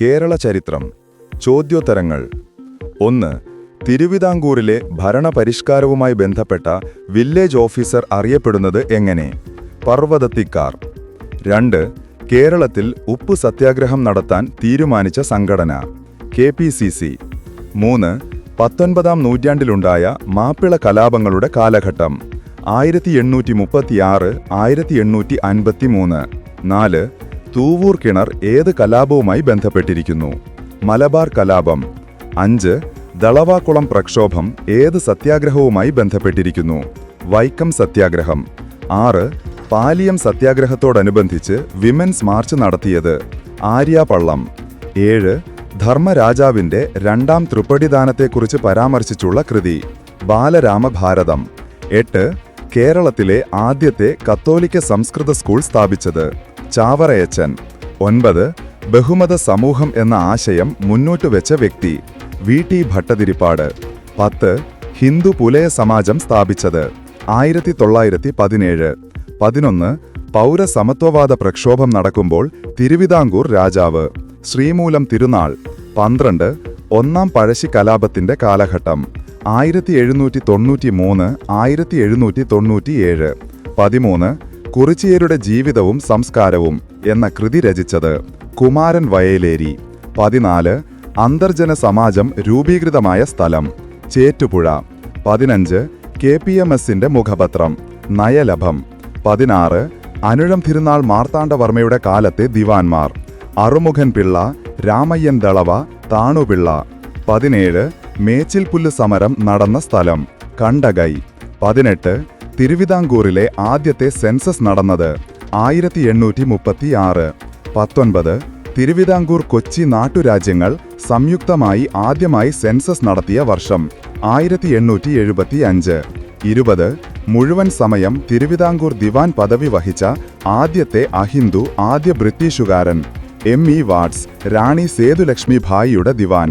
കേരള ചരിത്രം ചോദ്യോത്തരങ്ങൾ. ഒന്ന് തിരുവിതാംകൂറിലെ ഭരണപരിഷ്കാരവുമായി ബന്ധപ്പെട്ട വില്ലേജ് ഓഫീസർ അറിയപ്പെടുന്നത് എങ്ങനെ? പർവതത്തിക്കാർ. രണ്ട് കേരളത്തിൽ ഉപ്പ് സത്യാഗ്രഹം നടത്താൻ തീരുമാനിച്ച സംഘടന. K P C C. മൂന്ന് പത്തൊൻപതാം നൂറ്റാണ്ടിലുണ്ടായ മാപ്പിള കലാപങ്ങളുടെ കാലഘട്ടം. ആയിരത്തി എണ്ണൂറ്റി മുപ്പത്തിയാറ് ആയിരത്തി എണ്ണൂറ്റി അൻപത്തി മൂന്ന് നാല് തൂവൂർ കിണർ ഏത് കലാപവുമായി ബന്ധപ്പെട്ടിരിക്കുന്നു? മലബാർ കലാപം. അഞ്ച് ദളവാക്കുളം പ്രക്ഷോഭം ഏത് സത്യാഗ്രഹവുമായി ബന്ധപ്പെട്ടിരിക്കുന്നു? വൈക്കം സത്യാഗ്രഹം. ആറ് പാലിയം സത്യാഗ്രഹത്തോടനുബന്ധിച്ച് വിമൻസ് മാർച്ച് നടത്തിയത് ആര്യാപള്ളം. ഏഴ് ധർമ്മരാജാവിന്റെ രണ്ടാം തൃപ്പടിദാനത്തെക്കുറിച്ച് പരാമർശിച്ചുള്ള കൃതി ബാലരാമഭാരതം. എട്ട് കേരളത്തിലെ ആദ്യത്തെ കത്തോലിക്ക സംസ്കൃത സ്കൂൾ സ്ഥാപിച്ചത്. ചാവറയച്ചൻ. ഒൻപത് ബഹുമത സമൂഹം എന്ന ആശയം മുന്നോട്ട് വെച്ച വ്യക്തി വി. ടി. ഭട്ടതിരിപ്പാട്. പത്ത് ഹിന്ദു പുലയ സമാജം സ്ഥാപിച്ചത്. ആയിരത്തി തൊള്ളായിരത്തി പതിനേഴ് പതിനൊന്ന് പൗരസമത്വവാദ പ്രക്ഷോഭം നടക്കുമ്പോൾ തിരുവിതാംകൂർ രാജാവ്. ശ്രീമൂലം തിരുനാൾ. പന്ത്രണ്ട് ഒന്നാം പഴശ്ശി കലാപത്തിന്റെ കാലഘട്ടം. ആയിരത്തി എഴുന്നൂറ്റി തൊണ്ണൂറ്റി മൂന്ന് ആയിരത്തി എഴുന്നൂറ്റി തൊണ്ണൂറ്റിയേഴ് പതിമൂന്ന് കുറിച്ചിയരുടെ ജീവിതവും സംസ്കാരവും എന്ന കൃതി രചിച്ചത് കുമാരൻ വയലേരി. പതിനാല് അന്തർജന സമാജം രൂപീകൃതമായ സ്ഥലം ചേറ്റുപുഴ. പതിനഞ്ച് കെ പി എം എസിന്റെ മുഖപത്രം നയലഭം. പതിനാറ് അനുഴം തിരുനാൾ മാർത്താണ്ഡവർമ്മയുടെ കാലത്തെ ദിവാൻമാർ അറുമുഖൻ പിള്ള രാമയ്യൻ ദളവ താണുപിള്ള. പതിനേഴ് മേച്ചിൽപുല്ല് സമരം നടന്ന സ്ഥലം കണ്ടകൈ. പതിനെട്ട് തിരുവിതാംകൂറിലെ ആദ്യത്തെ സെൻസസ് നടന്നത് ആയിരത്തി എണ്ണൂറ്റി മുപ്പത്തിയാറ് പത്തൊൻപത്. തിരുവിതാംകൂർ കൊച്ചി നാട്ടുരാജ്യങ്ങൾ സംയുക്തമായി ആദ്യമായി സെൻസസ് നടത്തിയ വർഷം ആയിരത്തി എണ്ണൂറ്റി എഴുപത്തി അഞ്ച് ഇരുപത്. മുഴുവൻ സമയം തിരുവിതാംകൂർ ദിവാൻ പദവി വഹിച്ച ആദ്യത്തെ അഹിന്ദു ആദ്യ ബ്രിട്ടീഷുകാരൻ M E Watts Rani Sethulakshmi ഭായിയുടെ ദിവാൻ.